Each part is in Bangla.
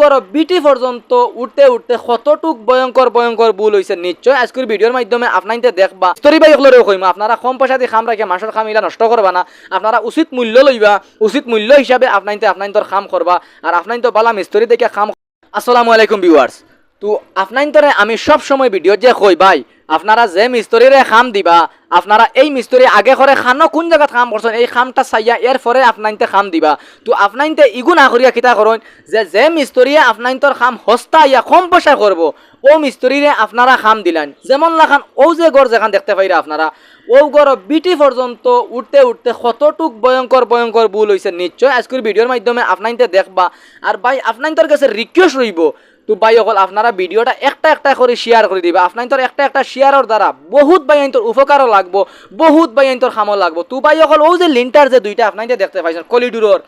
গর বিটি পর্যন্ত উঠতে উঠতে কতটুক ভয়ঙ্কর ভয়ঙ্কর ভুল হয়েছে নিশ্চয় আজকের ভিডিওর মাধ্যমে আপনাইতে দেখবা। স্তরি বাই হলেও কইম আপনারা কম পয়সা দিয়ে খাম রাখে মাসের খাম ইলা নষ্ট করবা না। আপনারা উচিত মূল্য লইবা উচিত মূল্য হিসাবে আপনাইতে আপনাইতর খাম করবা আর আপনাইতো বালা মিস্তরি দেখে খাম। আসসালামু আলাইকুম ভিউয়ার্স তো আপনাইতরে আমি সব সময় ভিডিও যে কই ভাই, আপনারা যে মিস্তরিরে খাম দিবা, আপনারা এই মিস্তরি আগে করে খানো কোন জায়গাত খাম করছেন এই খামটা চাইয়া এর পরে আপনাইতে খাম দিবা। তো আপনাইতে ইগু না করিয়া কিতা করুন যে যে মিস্তরিয়ে আপনাইতর খাম হস্তা ইয়া কম পয়সা করব ও মিস্তরিরে আপনারা খাম দিলেন। যেমন লাখান ও যে গড় যেখান দেখতে পাইরা আপনারা ও গড় বিটি পর্যন্ত উঠতে উঠতে কতটুক ভয়ঙ্কর ভয়ঙ্কর ভুল হয়েছে নিশ্চয় আজকের ভিডিওর মাধ্যমে আপনাইতে দেখবা। আর ভাই আপনাইতর কাছে রিকোয়েস্ট রইব তো ভাই অকল আপনারা ভিডিওটা একটা একটা করে শেয়ার করে দিবে। আপনার তোর একটা একটা শেয়ারের দ্বারা বহুত ভাই তোর উপকারও লাগবো, বহুত ভাই তোর খামও লাগবো। তো ভাই অকল ও যে লিন্টার যে দুইটা আপনার দেখতে পাইছেন, কলিডুরর।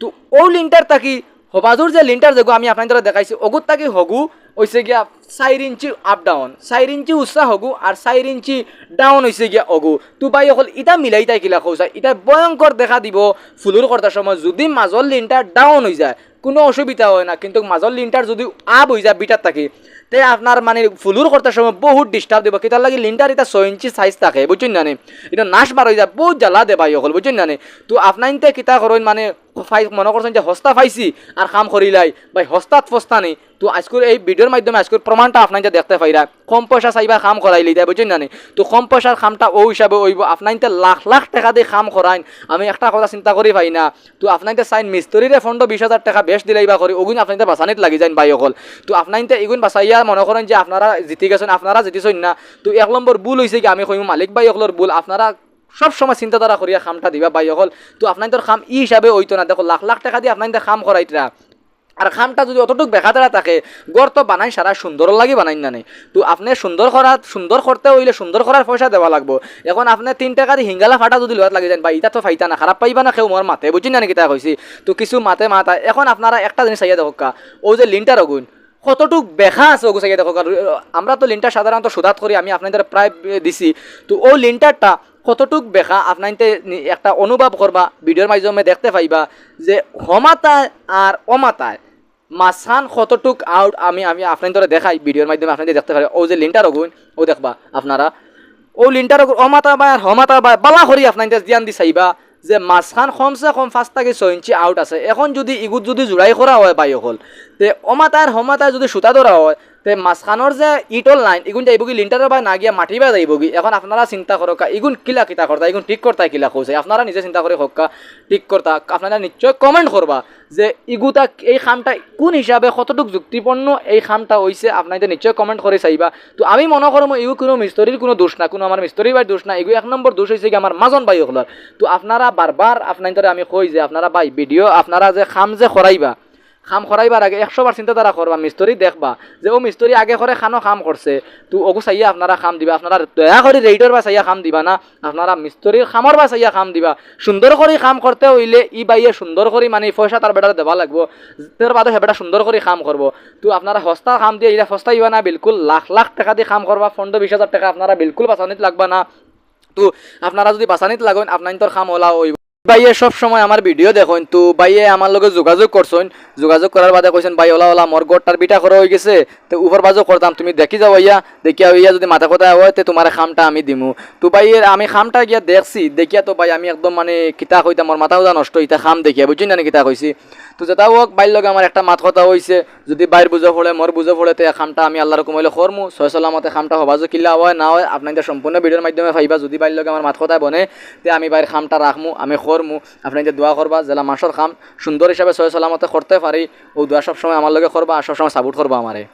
তো ও লিন্টার তাকি হবাজুর যে লিন্টার যেগু আমি আপনার তোরা দেখাইছি অগুত তাকি হগু? হইছে গিয়া চার ইঞ্চি আপ ডাউন চার ইঞ্চি উচ্চা হগু আর চার ইঞ্চি ডাউন হইছে গিয়া অগু। তো ভাই, অকল ইটা মিলাই তাই কিলা কৌছা ইটা ভয়ঙ্কর দেখা দিব ফুলুর করতার সময়। যদি মাজর লিন্টার ডাউন হয়ে যায়, কোনো অসুবিধা হয় না। কিন্তু মাজর লিন্টার যদি আপ হয়ে যায় বিটার থাকে, তে আপনার মানে ফুলুর করতে সময় বহুত ডিস্টার্ব দিব। কিতার লাগে লিন্টার এটা ছয় ইঞ্চি সাইজ থাকে বুঝছেন না এটা নাশ বার হয়ে যায়, বহুত জ্বালা দেবাই অকল বুঝছেন না তো আপনার কিতা করেন মানে মনে করছেন যে হস্তা ফাইছি আর কাম করিলাই। ভাই, হস্তাত ফস্তা নেই তো আজকের এই ভিডিওর মাধ্যমে আজকের প্রমাণটা আপনার দেখতে পাইরা কম পয়সা চাইবা কাম করাইলি দেয় বুঝছেন না তো কম পয়সার কামটা ও হিসাবে ওইব আপনার লাখ লাখ টাকা দিয়ে কাম করাইন আমি একটা কথা চিন্তা করি পাই না। তো আপনার চাইন মিস্ত্রিরে ফন্ড বিশ হাজার টাকা বেশ দিলাই বা করি ওগুন আপনার বাঁচানিত লাগি যান ভাই অকল। তো আপনার এগুন বাঁচাইয়া মনে করেন যে আপনারা জিতি গেছেন আপনারা জিতিছেন না। তো এক নম্বর ভুল হয়েছে কি, আমি কইম মালিক ভাই অকলর ভুল। আপনারা সব সময় চিন্তাধারা করিয়া খামটা দিবা বাই অকল, তো আপনার তোর খাম ই হিসাবে হইতো না, দেখো লাখ লাখ টাকা দিয়ে আপনার খাম করাইতরা। আর খামটা যদি অতটুক বেখাতেরা থাকে, গড় তো বানাই সারা সুন্দর লাগি বানাই না নেই তো আপনি সুন্দর করা, সুন্দর করতে হইলে সুন্দর করার পয়সা দেওয়া লাগবো। এখন আপনি তিন টাকা দিয়ে হিঙ্গালা ফাটা যদি লোহাত লাগে যান বা ইটা তো ফাইতা না, খারাপ পাইবা না কেউ মোর মাতে বুঝি না কিতা কইছি? তো কিছু মাতে মাতা এখন আপনারা একটা জিনিস চাইয়া দেখো কা, ও যে লিনটার অগুন কতটুক বেখা আছে ওগু চাইয়া দেখো। আমরা তো লিনটার সাধারণত সুদাত করি, আমি আপনাদের প্রায় দিছি। তো ও লিনটারটা কতটুক বেখা আপনার একটা অনুভব করবা, ভিডিওর মাধ্যমে দেখতে পাইবা যে হমাতায় আর অমাতায় মাঝখান কতটুক আউট আমি আমি আপনাদের দেখাই, ভিডিওর মাধ্যমে আপনাদের দেখতে পারি। ও যে লিন্টার অগুন ও দেখবা আপনারা। ও লিন্টার অমাতা বা আর হমাতা বা বালা করি আপনাদের জ্ঞান দি চাইবা যে মাঝখান কমসে কম পাঁচ থেকে ছয় ইঞ্চি আউট আছে। এখন যদি ইগুত যদি জোড়াই করা হয় বাই অকল তে অমাতার হমাতায় যদি সুতা ধরা হয় তে মাঝখানোর যে ইটল লাইন ইগুন যাইব কি লিন্টারের বা না গিয়া মাটি বা যাইব কি, এখন আপনারা চিন্তা করো কা ইগুন কিলা কিতা করতা ইগুন ঠিক করতা কিলা কৌছে। আপনারা নিজে চিন্তা করে হকা ঠিক করতা আপনারা নিশ্চয় কমেন্ট করবা যে ইগুতা এই খামটা কোন হিসাবে কতটুক যুক্তিপূর্ণ এই খামটা হইছে আপনাদের নিশ্চয় কমেন্ট করে চাইবা। তো আমি মনে করো ইগু কোনো মিস্তরির কোনো দোষ না, কোনো আমার মিস্তরি বাই দোষ না, ইগু এক নম্বর দোষ হয়েছে কি আমার মাজন বাই হলার তো আপনারা বারবার আপনাদের আমি কই যে আপনারা বাই ভিডিও আপনারা যে খাম যে খরাইবা খাম খরাইবার আগে একশো বার চিন্তাধারা করবা মিস্তরি দেখবা। যে ও মিস্তরি আগে করে খানো খাম করছে তো ওগু চাইয়া আপনারা খাম দিবা। আপনারা দয়া করে রেইডর বা চাইয়া খাম দিবা না। আপনারা মিস্তরির খামর বা চাইয়া খাম দিবা। সুন্দর করে খাম করতে হইলে ই বাইয়ে সুন্দর করে মানে পয়সা তার বেটার দেবা লাগবো। তার বাদে সেবেটা সুন্দর করে খাম করব তো, আপনারা সস্তা খাম দিয়ে এটা সস্তা ইবা না, বিলকুল লাখ লাখ টাকা দিয়ে খাম করবা পনেরো, বিশ হাজার টাকা আপনারা বিলকুল বাঁচানিত লাগবা না। তো, আপনারা যদি বাঁচানিত লাগেন আপনার তোর খাম ওলা হইব ভাইয়ে সব সময় আমার ভিডিও দেখুন তো ভাইয়ে আমার লগে যোগাযোগ করছেন যোগাযোগ করার বাদে কইছেন, ভাই, ওলা ওলা, মোর গড়টার বিটা করা হয়ে গেছে। তো উপর বাজো করতাম, তুমি দেখি যাও ইয়া দেখিয়া ইয়া যদি মাথা কথা হয়, তো তোমার খামটা আমি দিমু। তো ভাই আমি খামটা গিয়া দেখছি। দেখিয়া তো ভাই, আমি একদম মানে কিতা কইতাম মোর মাথা উদা নষ্ট ইতা খাম দেখিয়া। বুঝছি না কিতা কইছি? তো যেটা হোক বাইর লগে আমার একটা মাত কথা হয়েছে যদি বাইর বুঝো পড়ে মোর বুঝো পড়ে তো খামটা আমি আল্লাহ রকম হইলে করমু। ছয় সালামতে খামটা হবাজো কিল্লা হয়, না হয় আপনাদের সম্পূর্ণ ভিডিওর মাধ্যমে ভাইবা যদি বাইর লগে আমার মাত কথা বনে, তে আমি বাইর খামটা রাখমু, আমি করমু যে দোয়া করবা, জেলা মাসর খাম, সুন্দর হিসাবে সহ সালামতে করতে পারি। ও দোয়া সবসময় আমার লগে করবা, আর সবসময় সাপোর্ট করবা আমারে।